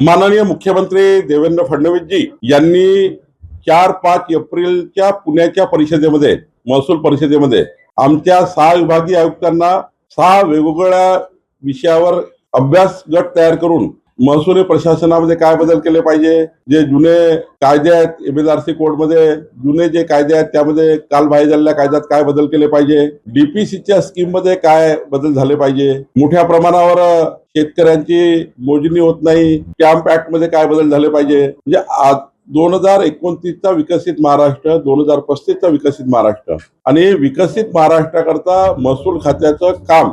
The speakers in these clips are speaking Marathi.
माननीय मुख्यमंत्री देवेंद्र फडणवीसजी यांनी चार पाच एप्रिलच्या पुण्याच्या परिषदेमध्ये महसूल परिषदेमध्ये आमच्या सहा विभागीय आयुक्तांना सहा वेगवेगळ्या विषयावर अभ्यास गट तयार करून महसुली प्रशासनामध्ये काय बदल केले पाहिजे जे जुने कायदे आहेत एमएलआरसी कोडमध्ये जुने जे कायदे आहेत त्यामध्ये कालबाह्य झालेल्या कायद्यात काय बदल केले पाहिजे डीपीसीच्या स्कीममध्ये काय बदल झाले पाहिजे मोठ्या प्रमाणावर शेतकऱ्यांची मोजणी होत नाही. कॅम्प ऍक्टमध्ये काय बदल झाले पाहिजे? म्हणजे आज दोन हजार एकोणतीसचा विकसित महाराष्ट्र दोन हजार पस्तीसचा विकसित महाराष्ट्र. आणि विकसित महाराष्ट्राकरता महसूल खात्याचं काम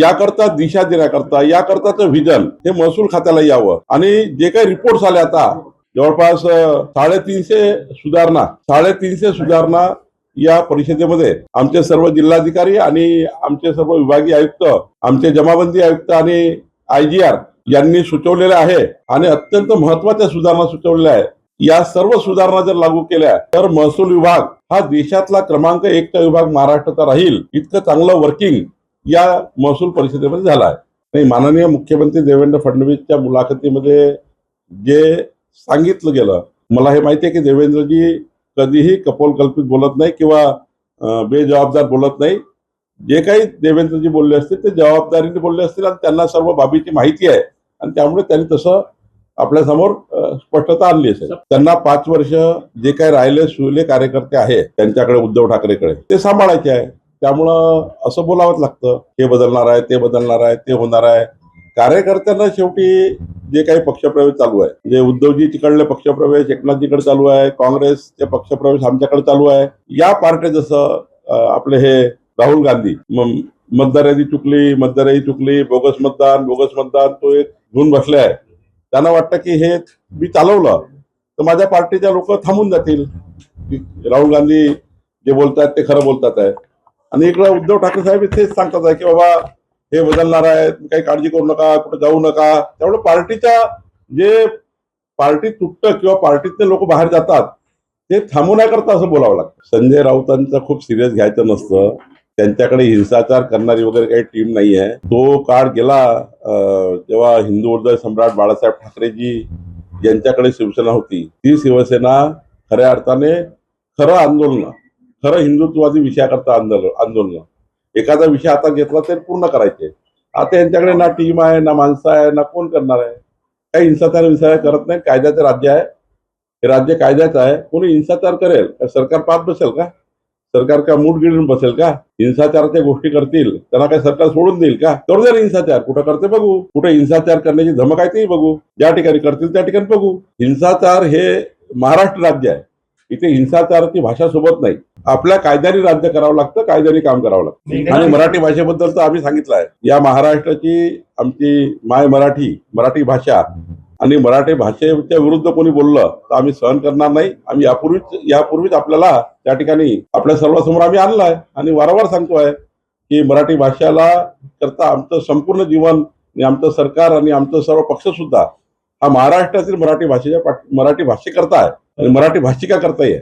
याकरता दिशा देण्याकरता याकरताचं व्हिजन हे महसूल खात्याला यावं. आणि जे काही रिपोर्ट्स आले आता जवळपास साडेतीनशे सुधारणा साडेतीनशे सुधारणा या परिषदेमध्ये आमचे सर्व जिल्हाधिकारी आणि आमचे सर्व विभागीय आयुक्त आमचे जमाबंदी आयुक्त आणि आय जी आर यांनी सुचवलेल्या आहे आणि अत्यंत महत्त्वाच्या सुधारणा सुचवलेल्या आहे या सर्व सुधारणा जर लागू केल्या तर महसूल विभाग हा देशातला क्रमांक एकचा विभाग महाराष्ट्राचा राहील. इतकं चांगलं वर्किंग या महसूल परिषदेमध्ये झालं आहे. नाही माननीय मुख्यमंत्री देवेंद्र फडणवीसच्या मुलाखतीमध्ये जे सांगितलं गेलं मला हे माहिती आहे की देवेंद्रजी कधीही कपोलकल्पित बोलत नाही किंवा बेजबाबदार बोलत नाही. जे काही देवेंद्रजी बोलले असतील ते जबाबदारीने बोलले असतील आणि त्यांना सर्व बाबीची माहिती आहे. आणि त्यामुळे त्यांनी तसं आपल्यासमोर स्पष्टता आणली असेल. त्यांना पाच वर्ष जे काही राहिले सुले कार्यकर्ते आहे त्यांच्याकडे उद्धव ठाकरेकडे ते सांभाळायचे आहे. त्यामुळं असं बोलावंच लागतं. हे बदलणार आहे ते बदलणार आहे ते होणार आहे. कार्यकर्त्यांना शेवटी जे काही पक्षप्रवेश चालू आहे जे उद्धवजी तिकडले पक्षप्रवेश एकनाथजीकडे चालू आहे काँग्रेसचे पक्षप्रवेश आमच्याकडे चालू आहे. या पार्ट्या जसं आपले हे राहुल गांधी. मतदार यादी चुकली मतदार यादी चुकली बोगस मतदान बोगस मतदान तो एक घेऊन बसले आहे. त्यांना वाटतं की हे मी चालवलं तर माझ्या पार्टीच्या लोक थांबून जातील. राहुल गांधी जे बोलतात ते खरं बोलतात आहे. आणि इकडे उद्धव ठाकरे साहेब तेच सांगतात आहे की बाबा हे बदलणार आहे तुम्ही काही काळजी करू नका कुठे जाऊ नका. त्यामुळे पार्टीच्या जे पार्टी तुटतं किंवा पार्टीतले लोक बाहेर जातात ते थांबवण्याकरता असं बोलावं लागतं. संजय राऊतांचं खूप सिरियस घ्यायचं नसतं. त्यांच्याकडे हिंसाचार करणारी वगैरे काही टीम नाही आहे तो काळ गेला अं, जेव्हा हिंदू हृदय सम्राट बाळासाहेब ठाकरेजी यांच्याकडे शिवसेना होती. ती शिवसेना खऱ्या अर्थाने खरं आंदोलन खरं हिंदुत्ववादी विषयाकरता आंदोलन आंदोलन. एखादा विषय आता घेतला तर पूर्ण करायचे. आता यांच्याकडे ना टीम आहे ना माणसं आहे ना कोण करणार आहे? काही हिंसाचार विषय करत नाही कायद्याचं राज्य आहे. हे राज्य कायद्याचं आहे. कोणी हिंसाचार करेल सरकार पाहत बसेल का? सरकार का मूठ गिळून बसेल का? हिंसाचाराच्या गोष्टी करतील. त्यांना काय सरकार सोडून देईल का? करू द्या हिंसाचार. कुठं करते बघू. कुठे हिंसाचार करण्याची धमक आहे तेही बघू. ज्या ठिकाणी करतील त्या ठिकाणी बघू. हिंसाचार हे महाराष्ट्र राज्य आहे. इथे हिंसाचाराची भाषा सोबत नाही. आपल्या कायद्याने राज्य करावं लागतं कायद्याने काम करावं लागतं. आणि मराठी भाषेबद्दल तर आम्ही सांगितलं आहे. या महाराष्ट्राची आमची माय मराठी मराठी भाषा आणि मराठी भाषेच्या विरुद्ध कोणी बोललं तर आम्ही सहन करणार नाही. आम्ही यापूर्वीच यापूर्वीच आपल्याला त्या ठिकाणी आपल्या सर्वांसमोर आम्ही आणलाय आहे आणि वारंवार सांगतोय की मराठी भाषेला करता आमचं संपूर्ण जीवन आणि आमचं सरकार आणि आमचं सर्व पक्ष सुद्धा हा महाराष्ट्रातील मराठी भाषेच्या मराठी भाषेकरता आहे आणि मराठी भाषिका करता आहे